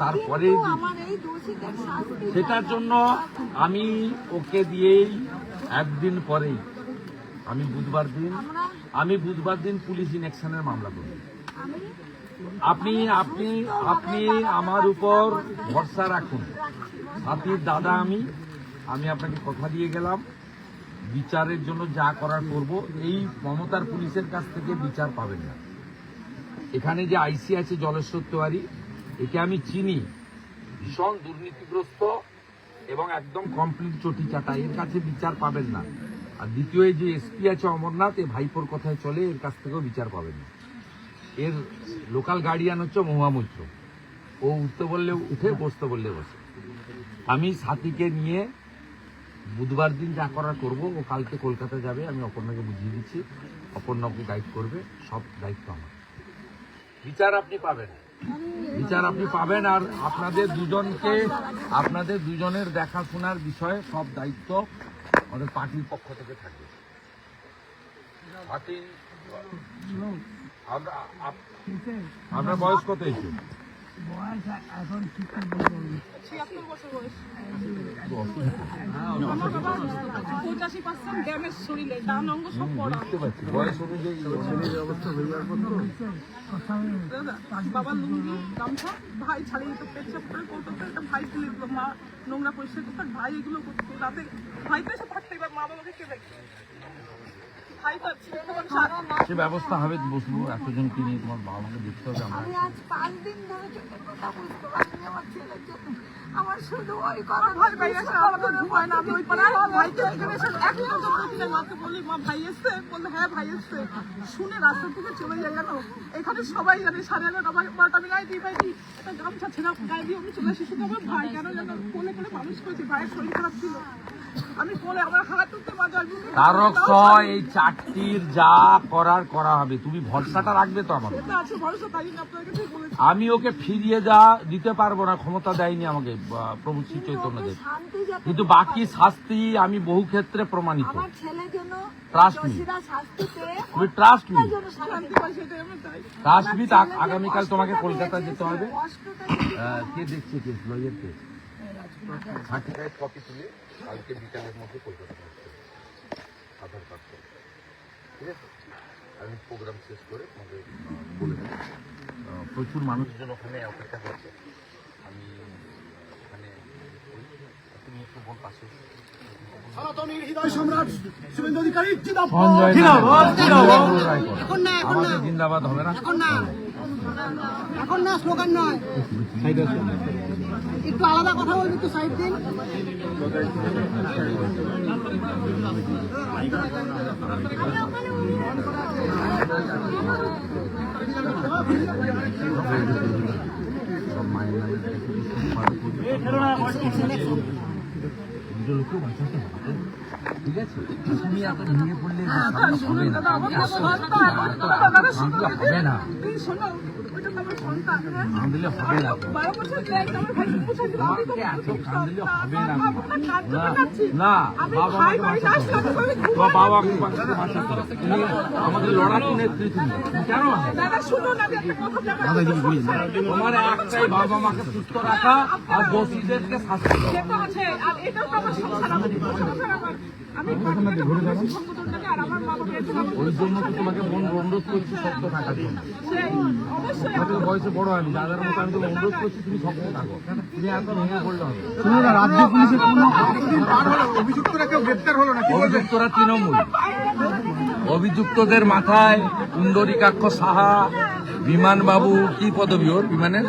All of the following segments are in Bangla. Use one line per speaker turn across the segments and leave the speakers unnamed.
তারপরে সেটার জন্য আমি ওকে দিয়েই একদিন পরেই আমি বুধবার দিন আমি বুধবার দিন পুলিশ ইনেকশনের মামলা করি। আপনি আপনি আপনি আমার উপর ভরসা রাখুন। হাতির দাদা আমি আমি আপনাকে কথা দিয়ে গেলাম বিচারের জন্য যা করার করব এই মমতার পুলিশের কাছ থেকে বিচার পাবেন না। এখানে যে আইসি আছে জলেশ্বর তেওয়ারি একে আমি চিনি। ভীষণ দুর্নীতিগ্রস্ত এবং একদম কমপ্লিট চটি চাটা। এর কাছে বিচার পাবেন না। আর দ্বিতীয় যে এসপি আছে অমরনাথ, এ ভাইপোর কথায় চলে, এর কাছ থেকেও বিচার পাবেন না। এর লোকাল গার্ডিয়ান হচ্ছে মহুয়া মৈত্র। ও উঠতে বললে উঠে বসতে বললে বসে। আমি সাথীকে নিয়ে বুধবার দিন যা করার করব, ও কালকে কলকাতা যাবে, আমি অপর্ণাকে বুঝিয়ে দিচ্ছি। অপর্ণাকে গাইড করবে, সব দায়িত্ব আমার। বিচার আপনি পাবেন। বিচার আপনি পাবেন আর আপনাদের দুজনকে, আপনাদের দুজনের দেখাশোনার বিষয়ে সব দায়িত্ব আমাদের পার্টির পক্ষ থেকে থাকবে। আমরা বয়স্ক আপনার বয়স কত হয়েছে
ছিয়াত্তর বছর বয়স। পঁচাশি পার্সেন্ট ড্যামেজ শরীরে ডান অঙ্গ সব পড়া
বুঝতে পারছি। বয়স অনুযায়ী
দাদা বাবা লুঙ্গি গামছা ভাই ছাড়িয়ে দিত পেচ্ছাপ করে করতো একটা ভাই দিত মা নোংরা পরিষ্কার করতো ভাই এগুলো করতো। রাতে ভাই তো এসে থাকতো এবার মা বাবাকে কে দেখবে
সে ব্যবস্থা হবে বসবো এতজনকে নিয়ে তোমার বাবা মাকে দেখতে হবে আমরা?
আজ পাঁচ দিন ধরে কথা বুঝতে পারিনি আমার ছেলের জন্য। আমার শুধু ওই কথা
ভাই ভাই এসে আমাদের ভয় না আমি ওই ভাইকে মাকে বলি মা ভাই এসছে। বললে হ্যাঁ ভাই এসছে। শুনে রাস্তা থেকে চলে যায় জানো? এখানে সবাই জানে সাড়ে এগারোটা আমার বারোটা আমি গায়ে দিই ভাই দিই। একটা গামছা ছেঁড়া গায়ে দিয়ে আমি চলে এসে শুধু আমার ভাই কেন যেন কোলে মানুষ করেছি ভাইয়ের শরীর খারাপ ছিল। আমি কোলে আমার হাত উঠতে
তারক স এই চারটির যা করার করা হবে তুমি ভরসাটা রাখবে তো আমার আমি ওকে ফিরিয়ে যা দিতে পারব না ক্ষমতা দেয়নি আমাকে প্রভু শ্রী চৈতন্য দেব।
শান্তি যাতে
কিন্তু বাকি শাস্তি আমি বহু ক্ষেত্রে প্রমাণিত। তুমি ট্রাস্ট মি ট্রাস্ট মি আগামীকাল তোমাকে
কষ্টটা
কলকাতা যেতে হবে। কে দেখছে কেস লয়ের কেস সার্টিফাইড কপি তুলে কালকে বিকালের মধ্যে কলকাতা আধার কার্ড করে ঠিক আছে আমি প্রোগ্রাম শেষ করে তোমাকে বলে দেবো প্রচুর মানুষজন ওখানে অপেক্ষা করছে। আমি ওখানে তুমি একটু বোন পাশে।
জিন্দাবাদ
হবে না?
এখন না। স্লোগান নয়। একটু আলাদা কথা বলবি একটু সাইড দিন।
দুটো বাঁচাতে হবে ঠিক আছে? তুমি এত ভেঙে পড়লে হবে না। হবে না। হবে না।
দিল
হবে না। না, বাবা আমাদের লড়াকু নেত্রী তুমি কেন তোমার একটাই বাবা মাকে সুস্থ রাখা আর দোষীদেরকে শাস্তি দেওয়া
সেটা আছে আর এটাও তো আমার সংসার আমার সংসার আমার আমি সংগঠনটাকে আর আমার মা বাবাকে এসে আমার
ওই জন্য তো তোমাকে অনুরোধ করছি শক্ত থাকার জন্য
সেই
বয়সে বড় আমি দাদার মতো আমি তোমাকে অনুরোধ করছি তুমি শক্ত থাকো। তুমি এত ভেঙে পড়লে হবে।
রাজ্য পুলিশের কোনো দিন পার হলো অভিযুক্তরা কেউ গ্রেপ্তার হলো না
অভিযুক্তরা তৃণমূল। অভিযুক্তদের মাথায় কুণ্ডরিকাক্ষ সাহা বিমান বাবু কি পদবি ওর বিমানের?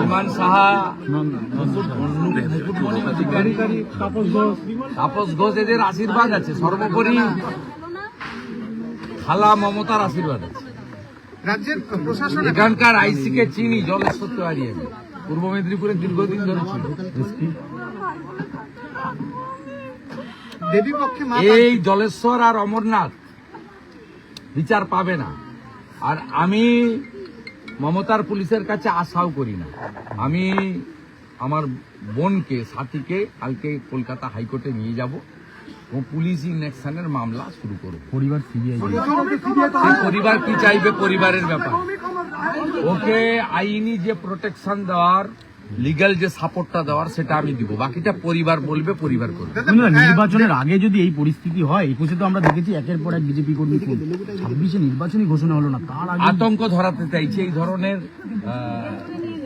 বিমান সাহা। তাপস ঘোষ। এদের আশীর্বাদ আছে সর্বোপরি খালা মমতার আশীর্বাদ আছে।
রাজ্যের প্রশাসন
এখানকার আইসিকে চিনি জলেশ্বর তেওয়ারি আমি পূর্ব মেদিনীপুরে দীর্ঘদিন ধরে
মা
এই জলেশ্বর আর অমরনাথ বিচার পাবে না। আর আমি মমতার পুলিশের কাছে আশাও করি না। আমি আমার বোনকে সাথীকে কালকে কলকাতা হাইকোর্টে নিয়ে যাব। ও পুলিশ ইনেকশনের মামলা শুরু করব
পরিবার সিবিআই
সে পরিবার কি চাইবে? পরিবারের ব্যাপার। ওকে আইনি যে প্রোটেকশন দেওয়ার লিগ্যাল যে সাপোর্টটা দেওয়ার সেটা আমি দিব। বাকিটা পরিবার বলবে পরিবার করবে।
নির্বাচনের আগে যদি এই পরিস্থিতি হয় একুশে তো আমরা দেখেছি একের পর এক বিজেপি কর্মী ছাব্বিশে নির্বাচনী ঘোষণা হলো না তার আগে
আতঙ্ক ধরাতে চাইছে এই ধরনের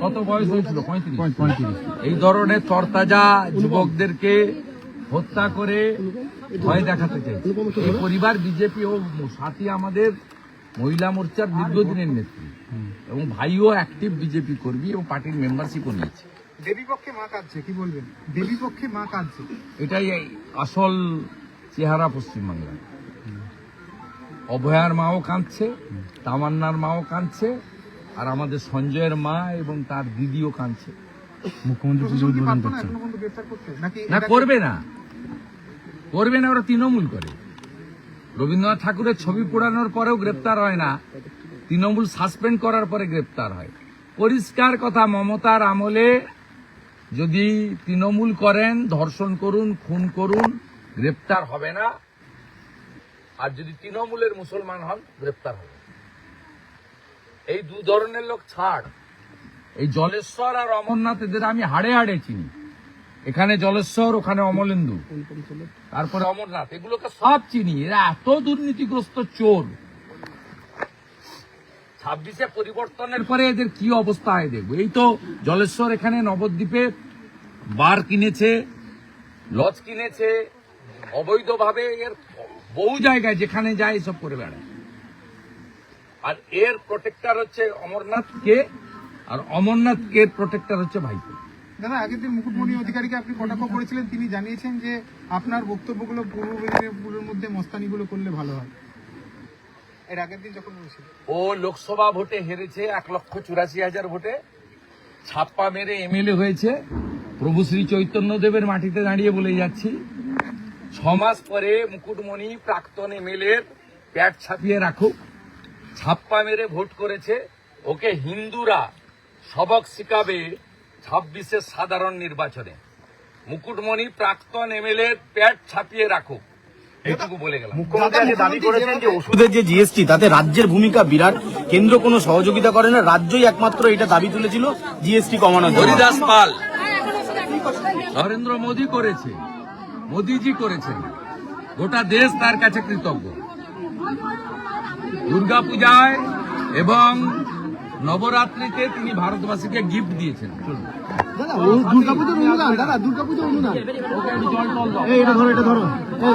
কত বয়স হয়েছিল? পঁয়ত্রিশ।
পঁয়ত্রিশ।
এই ধরনের তরতাজা যুবকদেরকে হত্যা করে ভয় দেখাতে চাইছে। এই পরিবার বিজেপি ও সাথী আমাদের মহিলা মোর্চার দীর্ঘদিনের নেত্রী এবং ভাইও অ্যাক্টিভ বিজেপি কর্মী এবং পার্টির মেম্বারশিপও নিয়েছে।
দেবী পক্ষে মা কাঁদছে কি বলবেন? দেবী পক্ষে মা কাঁদছে।
এটাই আসল চেহারা পশ্চিমবাংলার। অভয়ার মাও কাঁদছে তামান্নার মাও কাঁদছে আর আমাদের সঞ্জয়ের মা এবং তার দিদিও কাঁদছে।
মুখ্যমন্ত্রী
না
করবে না। করবে না ওরা তৃণমূল করে। রবীন্দ্রনাথ ঠাকুরের ছবি পোড়ানোর পরেও গ্রেপ্তার হয় না। তৃণমূল সাসপেন্ড করার পরে গ্রেপ্তার হয়। পরিষ্কার কথা, মমতার আমলে যদি তৃণমূল করেন, ধর্ষণ করুন, খুন করুন, গ্রেপ্তার হবে না। আর যদি তৃণমূলের মুসলমান হন, গ্রেপ্তার হবে এই দু ধরনের লোক ছাড়। এই জলেশ্বর আর অমরনাথ এদের আমি হাড়ে হাড়ে চিনি। এখানে জলেশ্বর ওখানে অমলেন্দু। তারপরে অমরনাথ এগুলোকে সব চিনি। এরা এত দুর্নীতিগ্রস্ত চোর। ছাব্বিশে পরিবর্তনের পরে এদের কি অবস্থা হয় দেখব। এই তো জলেশ্বর এখানে নবদ্বীপে বার কিনেছে লজ কিনেছে অবৈধভাবে এর বহু জায়গায় যেখানে যায় এসব করে বেড়ায়। আর এর প্রোটেক্টর হচ্ছে অমরনাথ। কে? আর অমরনাথ কে প্রোটেক্টর হচ্ছে ভাইপো।
দাদা, আগের দিন মুকুটমণি অধিকারীকে আপনি কটাক্ষ করেছিলেন? তিনি জানিয়েছেন যে আপনার বক্তব্যগুলো পূর্ব মেদিনীপুরের মধ্যে মস্তানিগুলো করলে ভালো হয়। এর আগের দিন যখন
ও লোকসভা ভোটে হেরেছে এক লক্ষ চুরাশি হাজার ভোটে। ছাপ্পা মেরে এমএলএ হয়েছে। প্রভু শ্রী চৈতন্য দেবের মাটিতে দাঁড়িয়ে বলে যাচ্ছি। ছমাস পরে মুকুটমণি প্রাক্তন এমএলএ প্যাট ছাপিয়ে রাখুক। ছাপ্পা মেরে ভোট করেছে। ওকে হিন্দুরা সবক শিখাবে ছাব্বিশের সাধারণ নির্বাচনে। মুকুটমণি প্রাক্তন এমএলএ প্যাট ছাপিয়ে রাখুক। এইটুকু বলে গেলাম।
মুখ্যমন্ত্রী দাবি করেছেন যে ওষুধের যে জিএসটি তাতে রাজ্যের ভূমিকা বিরাট। কেন্দ্র কোনো সহযোগিতা করে না রাজ্যই একমাত্র এটা দাবি তুলেছিল জিএসটি কমানোর
হরিদাস পাল। নরেন্দ্র মোদী করেছে। মোদীজি করেছেন। গোটা দেশ তার কাছে কৃতজ্ঞ। দুর্গাপূজায় এবং নবরাত্রিতে তিনি ভারতবাসীকে গিফট দিয়েছেন।
দুর্গাপুজোর অনুদান দাদা দুর্গাপুজোর অনুদান।
এটা ধরো এটা ধরো। এই,